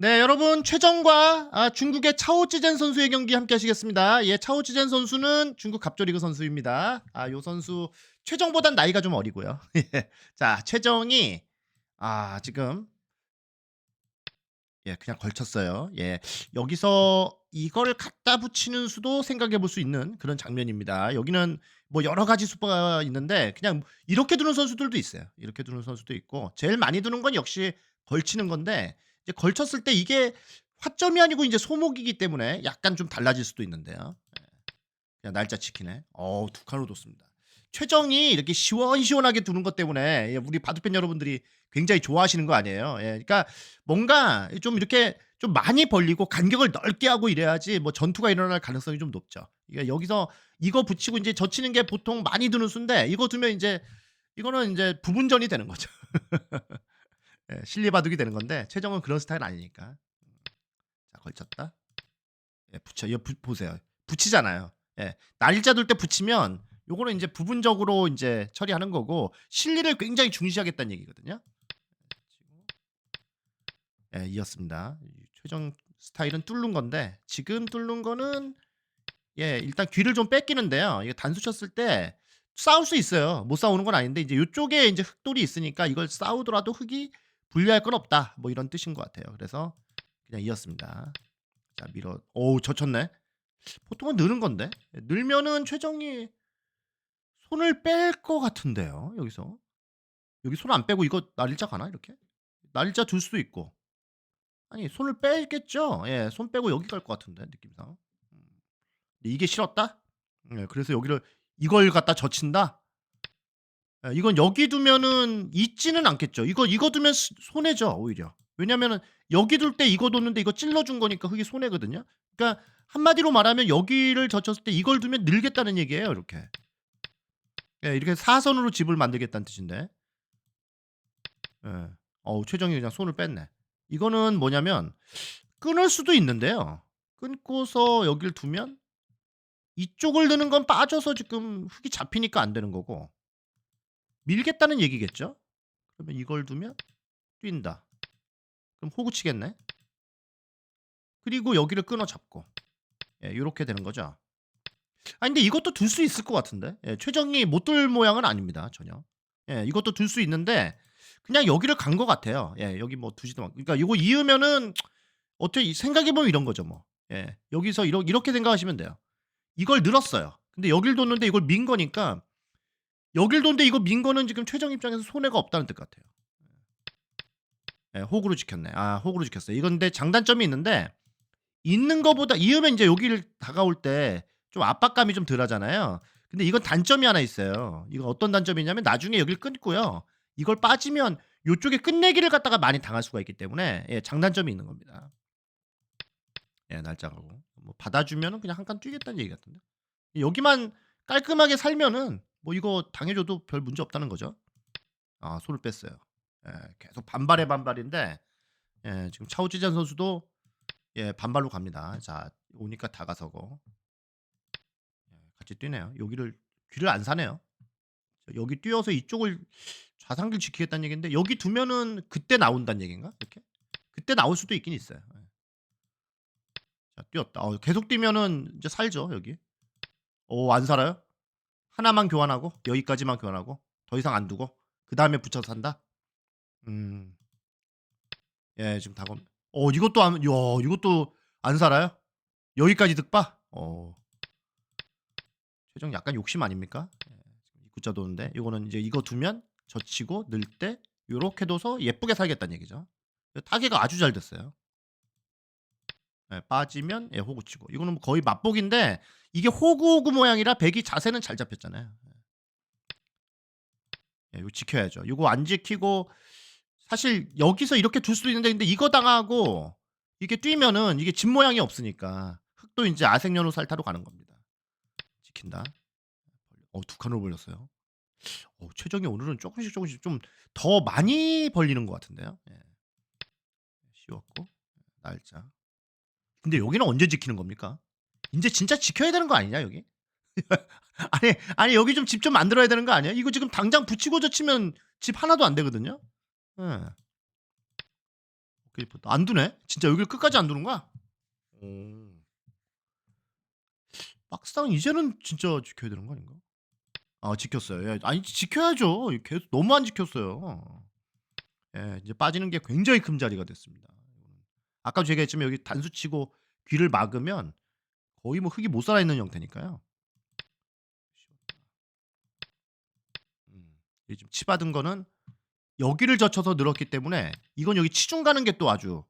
네, 여러분 최정과 아, 중국의 차오찌젠 선수의 경기 함께 하시겠습니다. 예, 차오찌젠 선수는 중국 갑조리그 선수입니다. 아, 요 선수 최정보단 나이가 좀 어리고요. 예. 자, 최정이 아, 지금 예, 그냥 걸쳤어요. 예. 여기서 이걸 갖다 붙이는 수도 생각해 볼 수 있는 그런 장면입니다. 여기는 뭐 여러 가지 수가 있는데 그냥 이렇게 두는 선수들도 있어요. 이렇게 두는 선수도 있고 제일 많이 두는 건 역시 걸치는 건데 이제 걸쳤을 때 이게 화점이 아니고 이제 소목이기 때문에 약간 좀 달라질 수도 있는데요. 예. 그냥 날짜 지키네. 어우, 두 칸으로 뒀습니다. 최정이 이렇게 시원시원하게 두는 것 때문에 예, 우리 바둑팬 여러분들이 굉장히 좋아하시는 거 아니에요. 예, 그러니까 뭔가 좀 이렇게 좀 많이 벌리고 간격을 넓게 하고 이래야지 뭐 전투가 일어날 가능성이 좀 높죠. 그러니까 여기서 이거 붙이고 이제 젖히는 게 보통 많이 두는 수인데 이거 두면 이제 이거는 이제 부분전이 되는 거죠. 예, 실리바둑이 되는 건데 최정은 그런 스타일 아니니까. 자 걸쳤다. 예, 붙여. 이거 부- 보세요. 붙이잖아요. 예, 날짜 둘 때 붙이면 요거는 이제 부분적으로 이제 처리하는 거고 실리를 굉장히 중시하겠다는 얘기거든요. 예, 이었습니다. 이 최정 스타일은 뚫는 건데 지금 뚫는 거는 예, 일단 귀를 좀 뺏기는데요. 이게 단수 쳤을 때 싸울 수 있어요. 못 싸우는 건 아닌데 이제 요쪽에 이제 흑돌이 있으니까 이걸 싸우더라도 흑이 불리할 건 없다. 뭐 이런 뜻인 것 같아요. 그래서 그냥 이었습니다. 자, 밀어. 오우, 젖혔네. 보통은 느는 건데. 예, 늘면은 최정이 손을 뺄 것 같은데요. 여기서. 여기 손 안 빼고 이거 날일자 가나 이렇게? 날일자 둘 수도 있고. 아니 손을 빼겠죠. 예, 손 빼고 여기 갈 것 같은데 느낌상. 음. 이게 싫었다? 예, 그래서 여기를 이걸 갖다 젖힌다. 예, 이건 여기 두면은 있지는 않겠죠. 이거 이거 두면 스- 손해죠 오히려. 왜냐면은 여기 둘 때 이거 뒀는데 이거 찔러준 거니까 흙이 손해거든요. 그러니까 한마디로 말하면 여기를 젖혔을 때 이걸 두면 늘겠다는 얘기예요. 이렇게. 예, 이렇게 사선으로 집을 만들겠다는 뜻인데. 예. 어우, 최정이 그냥 손을 뺐네. 이거는 뭐냐면 끊을 수도 있는데요. 끊고서 여기를 두면 이쪽을 드는 건 빠져서 지금 흙이 잡히니까 안 되는 거고 밀겠다는 얘기겠죠? 그러면 이걸 두면 뛴다. 그럼 호구 치겠네. 그리고 여기를 끊어 잡고 예, 이렇게 되는 거죠. 아 근데 이것도 둘 수 있을 것 같은데 예, 최정이 못 둘 모양은 아닙니다 전혀. 예, 이것도 둘 수 있는데 그냥 여기를 간 것 같아요. 예, 여기 뭐 두지도 않고. 그러니까 이거 이으면은 어떻게 생각해 보면 이런 거죠 뭐. 예, 여기서 이러, 이렇게 생각하시면 돼요. 이걸 늘었어요. 근데 여길 뒀는데 이걸 민 거니까 여길 뒀는데 이거 민 거는 지금 최정 입장에서 손해가 없다는 뜻 같아요. 예, 호구로 지켰네. 아, 호구로 지켰어요. 이건 근데 장단점이 있는데 있는 거보다 이으면 이제 여기를 다가올 때 좀 압박감이 좀 덜하잖아요. 근데 이건 단점이 하나 있어요. 이거 어떤 단점이냐면 나중에 여기를 끊고요. 이걸 빠지면 요쪽에 끝내기를 갖다가 많이 당할 수가 있기 때문에 예, 장단점이 있는 겁니다. 예, 날짜가고 뭐 받아주면은 그냥 한 칸 뛰겠다는 얘기 같은데 여기만 깔끔하게 살면은 뭐 이거 당해줘도 별 문제 없다는 거죠. 아 손을 뺐어요. 예, 계속 반발에 반발인데 예, 지금 차우지잔 선수도 예, 반발로 갑니다. 자 오니까 다가서고 예, 같이 뛰네요. 여기를 귀를 안 사네요. 여기 뛰어서 이쪽을 좌상길 지키겠다는 얘기인데 여기 두면은 그때 나온다는 얘기인가? 이렇게? 그때 나올 수도 있긴 있어요. 예. 자, 뛰었다. 어, 계속 뛰면은 이제 살죠, 여기. 오, 안 살아요? 하나만 교환하고 여기까지만 교환하고 더 이상 안 두고 그 다음에 붙여서 산다. 음, 예, 지금 다 검. 어, 이것도 안, 야, 이것도 안 살아요? 여기까지 득바? 어, 최정 약간 욕심 아닙니까? 예, 입구자 도는데 이거는 이제 이거 두면 젖히고 늘 때 요렇게 둬서 예쁘게 살겠다는 얘기죠. 타개가 아주 잘 됐어요. 예, 빠지면 예, 호구 치고 이거는 뭐 거의 맛보기인데 이게 호구 호구 모양이라 백이 자세는 잘 잡혔잖아요. 예, 이거 지켜야죠. 이거 안 지키고 사실 여기서 이렇게 둘 수도 있는데 근데 이거 당하고 이게 뛰면은 이게 집 모양이 없으니까 흑도 이제 아생연호 살타로 가는 겁니다. 지킨다. 어, 두 칸으로 벌렸어요. 어, 최정이 오늘은 조금씩 조금씩 좀 더 많이 벌리는 것 같은데요. 예. 쉬웠고 날짜. 근데 여기는 언제 지키는 겁니까? 이제 진짜 지켜야 되는 거 아니냐 여기? 아니 아니 여기 좀 집 좀 만들어야 되는 거 아니야? 이거 지금 당장 붙이고 젖히면 집 하나도 안 되거든요. 예. 오케이 리포터. 안 두네? 진짜 여기를 끝까지 안 두는 거야? 오. 막상 이제는 진짜 지켜야 되는 거 아닌가? 아 지켰어요. 예. 아니 지켜야죠. 계속 너무 안 지켰어요. 예, 이제 빠지는 게 굉장히 금자리가 됐습니다. 아까 제가 했지만 여기 단수 치고 귀를 막으면 거의 뭐 흙이 못 살아 있는 형태니까요. 음, 이 지금 치받은 거는 여기를 젖혀서 늘었기 때문에 이건 여기 치중 가는 게 또 아주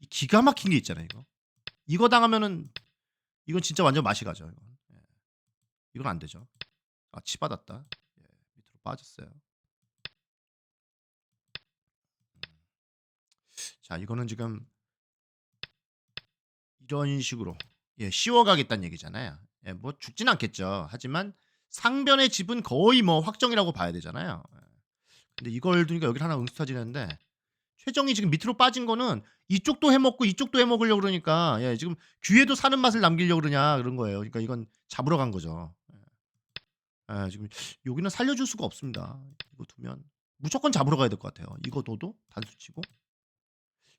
이 기가 막힌 게 있잖아요. 이거 이거 당하면은 이건 진짜 완전 맛이 가죠. 이건, 예. 이건 안 되죠. 아 치받았다. 예, 밑으로 빠졌어요. 자 이거는 지금 이런 식으로 예, 씌워가겠다는 얘기잖아요. 예, 뭐 죽진 않겠죠. 하지만 상변의 집은 거의 뭐 확정이라고 봐야 되잖아요. 예. 근데 이걸 두니까 여기 하나 응스타지는데 최정이 지금 밑으로 빠진 거는 이쪽도 해먹고 이쪽도 해먹으려고 그러니까 예, 지금 귀에도 사는 맛을 남기려고 그러냐 그런 거예요. 그러니까 이건 잡으러 간 거죠. 예, 예, 지금 여기는 살려줄 수가 없습니다. 이거 두면 무조건 잡으러 가야 될 것 같아요. 이거 둬도 단수 치고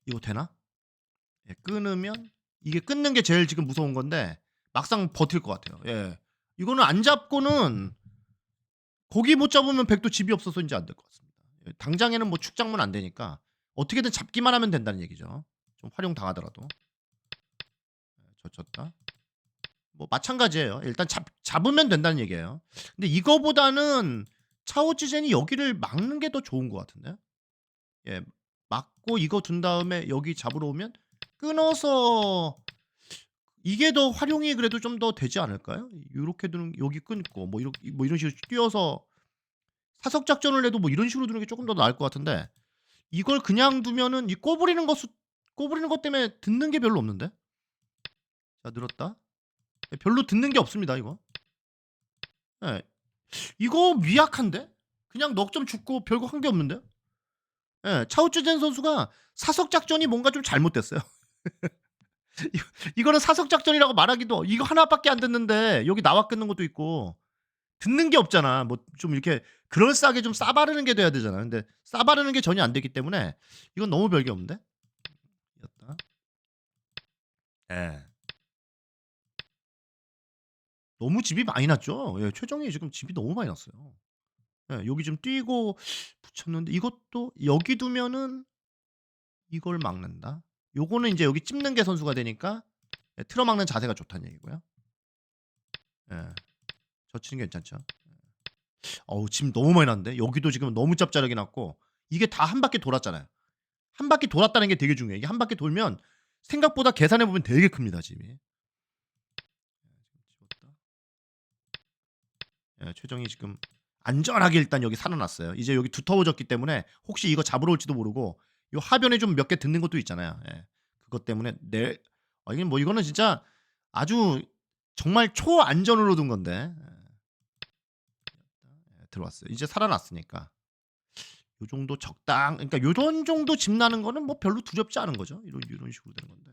이거 되나? 예, 끊으면 이게 끊는 게 제일 지금 무서운 건데 막상 버틸 것 같아요. 예. 이거는 안 잡고는 거기 못 잡으면 백도 집이 없어서 이제 안 될 것 같습니다. 예, 당장에는 뭐 축장문 안 되니까 어떻게든 잡기만 하면 된다는 얘기죠. 좀 활용 당하더라도. 예, 젖혔다. 뭐 마찬가지예요. 일단 잡 잡으면 된다는 얘기예요. 근데 이거보다는 차오찌젠이 여기를 막는 게 더 좋은 것 같은데. 예, 막고 이거 둔 다음에 여기 잡으러 오면 끊어서 이게 더 활용이 그래도 좀 더 되지 않을까요? 요렇게 두는 여기 끊고 뭐 이렇 뭐 이런 식으로 뛰어서 사석 작전을 해도 뭐 이런 식으로 두는 게 조금 더 나을 것 같은데 이걸 그냥 두면은 이 꼬부리는 것 수 꼬부리는 것 때문에 듣는 게 별로 없는데. 자, 늘었다. 예, 별로 듣는 게 없습니다, 이거. 예. 이거 미약한데? 그냥 넉 점 죽고 별거 한 게 없는데? 예, 차우쯔젠 선수가 사석 작전이 뭔가 좀 잘못됐어요. 이거, 이거는 사석 작전이라고 말하기도 이거 하나밖에 안 듣는데 여기 나와 끊는 것도 있고 듣는 게 없잖아. 뭐 좀 이렇게 그럴싸하게 좀 싸바르는 게 돼야 되잖아. 근데 싸바르는 게 전혀 안 되기 때문에 이건 너무 별게 없는데. 였다. 예. 너무 집이 많이 났죠. 예, 최정이 지금 집이 너무 많이 났어요. 예, 여기 좀 뛰고 붙였는데 이것도 여기 두면은 이걸 막는다. 요거는 이제 여기 찝는 게 선수가 되니까 예, 틀어막는 자세가 좋다는 얘기고요. 예. 게 괜찮죠. 예. 어우 지금 너무 많이 났는데 여기도 지금 너무 짭짤하게 났고 이게 다 한 바퀴 돌았잖아요. 한 바퀴 돌았다는 게 되게 중요해. 이게 한 바퀴 돌면 생각보다 계산해 보면 되게 큽니다 지금. 예, 최정이 지금 안전하게 일단 여기 살아났어요. 이제 여기 두터워졌기 때문에 혹시 이거 잡으러 올지도 모르고 요 하변에 좀 몇 개 듣는 것도 있잖아요. 예. 그것 때문에 내 아, 이게 뭐 이거는 진짜 아주 정말 초안전으로 둔 건데 예, 들어왔어요. 이제 살아났으니까 요 정도 적당 그러니까 요런 정도 집 나는 거는 뭐 별로 두렵지 않은 거죠. 이런 이런 식으로 되는 건데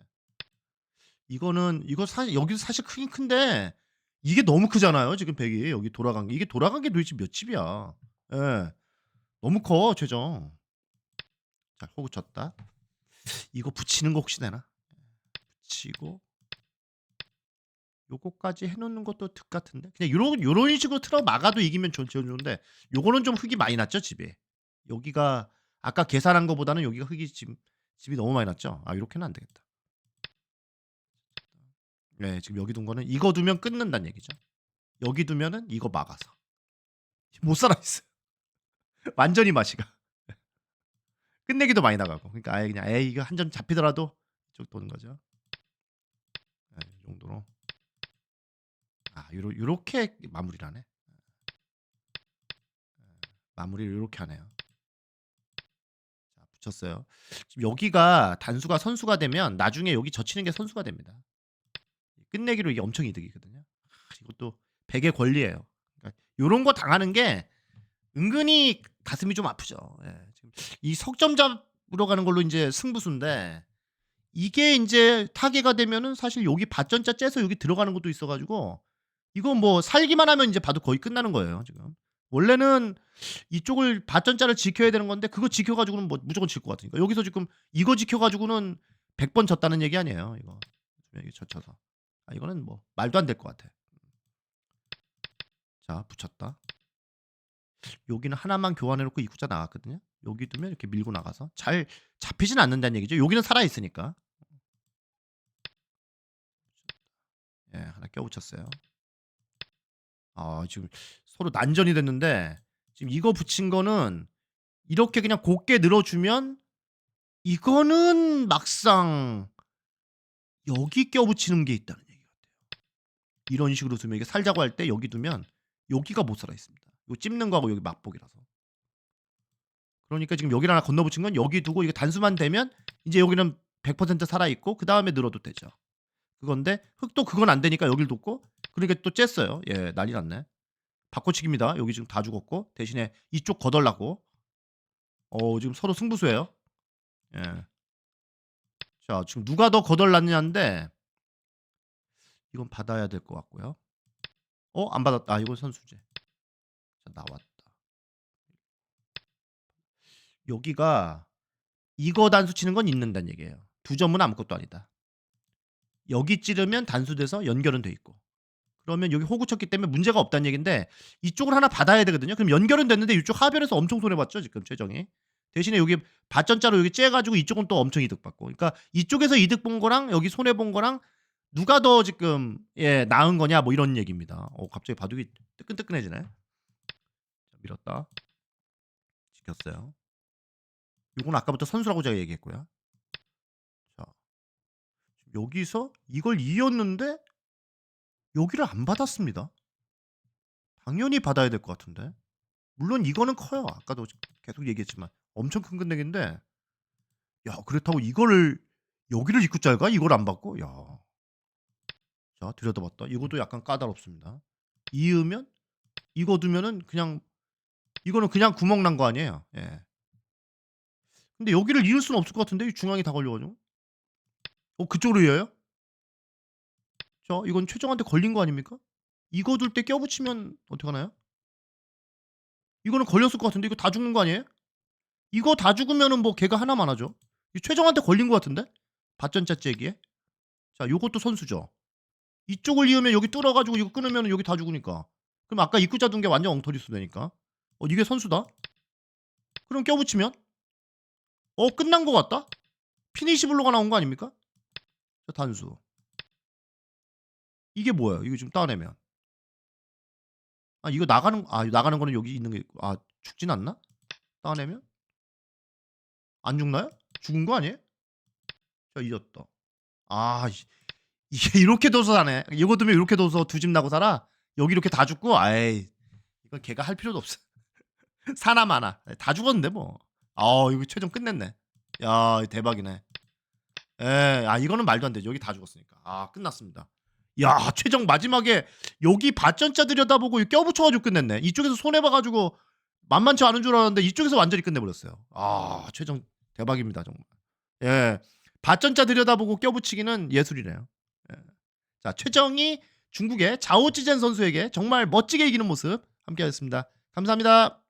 이거는 이거 사실 여기서 사실 크긴 큰데 이게 너무 크잖아요. 지금 백이 여기 돌아간 게 이게 돌아간 게 도대체 몇 집이야? 예, 너무 커 최정. 자 호구 쳤다. 이거 붙이는 거 혹시 되나? 붙이고 요거까지 해놓는 것도 득 같은데? 그냥 요런 요런 식으로 틀어 막아도 이기면 좋, 좋은데 요거는 좀 흙이 많이 났죠 집에. 여기가 아까 계산한 거보다는 여기가 흙이 지금 집이 너무 많이 났죠? 아 이렇게는 안 되겠다. 네 지금 여기 둔 거는 이거 두면 끊는다는 얘기죠. 여기 두면은 이거 막아서. 못 살아 있어요. 완전히 맛이가 끝내기도 많이 나가고. 그러니까 아예 그냥 에이 이거 한 점 잡히더라도 이쪽 도는 거죠. 네, 이 정도로. 아 요러, 요렇게 마무리를 하네. 마무리를 요렇게 하네요. 자 붙였어요. 지금 여기가 단수가 선수가 되면 나중에 여기 젖히는 게 선수가 됩니다. 끝내기로 이게 엄청 이득이거든요. 아, 이것도 100의 권리예요. 그러니까 요런 거 당하는 게 은근히 가슴이 좀 아프죠 예, 지금 이 석점 잡으러 가는 걸로 이제 승부수인데 이게 이제 타개가 되면은 사실 여기 밭전자 째서 여기 들어가는 것도 있어가지고 이거 뭐 살기만 하면 이제 봐도 거의 끝나는 거예요 지금 원래는 이쪽을 밭전자를 지켜야 되는 건데 그거 지켜 가지고는 뭐 무조건 질 것 같으니까. 여기서 지금 이거 지켜 가지고는 100번 졌다는 얘기 아니에요, 이거. 여기 젖혀서. 아 이거는 뭐 말도 안 될 것 같아. 자, 붙였다. 여기는 하나만 교환해 놓고 입구자 나갔거든요. 여기 두면 이렇게 밀고 나가서 잘 잡히진 않는다는 얘기죠. 여기는 살아 있으니까. 예, 하나 껴 붙였어요. 아, 지금 서로 난전이 됐는데 지금 이거 붙인 거는 이렇게 그냥 곱게 늘어 주면 이거는 막상 여기 껴 붙이는 게 있다는 얘기 같아요. 이런 식으로 두면 이게 살자고 할 때 여기 두면 여기가 못 살아 있습니다. 이거 찝는 거하고 여기 맞복이라서. 그러니까 지금 여기를 하나 건너 붙인 건 여기 두고 이게 단수만 되면 이제 여기는 100% 살아 있고 그 다음에 늘어도 되죠. 그건데 흙도 그건 안 되니까 여길 뒀고 그러니까 또 쬐어요. 예, 난리 났네. 바꿔치기입니다. 여기 지금 다 죽었고 대신에 이쪽 거덜라고. 어, 지금 서로 승부수예요. 예. 자, 지금 누가 더 거덜났냐인데 이건 받아야 될 것 같고요. 어, 안 받았다. 아, 이건 선수제. 자, 나왔다. 여기가 이거 단수 치는 건 있는다는 얘기예요. 두 점은 아무것도 아니다. 여기 찌르면 단수돼서 연결은 돼 있고. 그러면 여기 호구 쳤기 때문에 문제가 없다는 얘기인데 이쪽을 하나 받아야 되거든요. 그럼 연결은 됐는데 이쪽 하변에서 엄청 손해 봤죠 지금 최정이. 대신에 여기 밭전자로 여기 째가지고 이쪽은 또 엄청 이득 받고. 그러니까 이쪽에서 이득 본 거랑 여기 손해 본 거랑 누가 더 지금 예 나은 거냐 뭐 이런 얘기입니다. 어 갑자기 바둑이 뜨끈뜨끈해지네. 자, 밀었다. 지켰어요. 이건 아까부터 선수라고 제가 얘기했고요. 자 여기서 이걸 이었는데 여기를 안 받았습니다. 당연히 받아야 될 것 같은데. 물론 이거는 커요. 아까도 계속 얘기했지만 엄청 큰 금액인데 야 그렇다고 이거를 여기를 입구 짤가 이걸 안 받고 야. 자 들여다봤다. 이것도 약간 까다롭습니다. 이으면 이거 두면은 그냥 이거는 그냥 구멍 난 거 아니에요. 예. 근데 여기를 이을 수는 없을 것 같은데 이 중앙이 다 걸려가지고. 어 그쪽으로 이어요? 자 이건 최정한테 걸린 거 아닙니까? 이거 둘 때 껴붙이면 어떡하나요? 이거는 걸렸을 것 같은데 이거 다 죽는 거 아니에요? 이거 다 죽으면은 뭐 걔가 하나만 하죠. 이 최정한테 걸린 것 같은데? 밭전자 째기에. 자 요것도 선수죠. 이쪽을 이으면 여기 뚫어가지고 이거 끊으면 여기 다 죽으니까. 그럼 아까 입구자 둔 게 완전 엉터리 수 되니까. 어 이게 선수다. 그럼 껴붙이면 어 끝난 것 같다. 피니시 블로가 나온 거 아닙니까? 자 단수. 이게 뭐예요? 이거 좀 따내면. 아 이거 나가는 아 나가는 거는 여기 있는 게. 아 죽진 않나? 따내면? 안 죽나요? 죽은 거 아니에요? 자 잊었다. 아 이- 이게 이렇게 둬서 사네. 이거 두면 이렇게 둬서 두 집 나고 살아. 여기 이렇게 다 죽고 아이 이건 걔가 할 필요도 없어. 사나 마나 다 죽었는데 뭐. 아 이거 최종 끝냈네. 야 대박이네. 예, 아 이거는 말도 안 되죠. 여기 다 죽었으니까. 아 끝났습니다. 야 최종 마지막에 여기 밭전자 들여다보고 껴붙여가지고 끝냈네. 이쪽에서 손해 봐가지고 만만치 않은 줄 알았는데 이쪽에서 완전히 끝내버렸어요. 아 최종 대박입니다 정말. 예, 밭전자 들여다보고 껴붙이기는 예술이네요. 예. 자 최정이 중국의 자오찌젠 선수에게 정말 멋지게 이기는 모습 함께하였습니다. 감사합니다.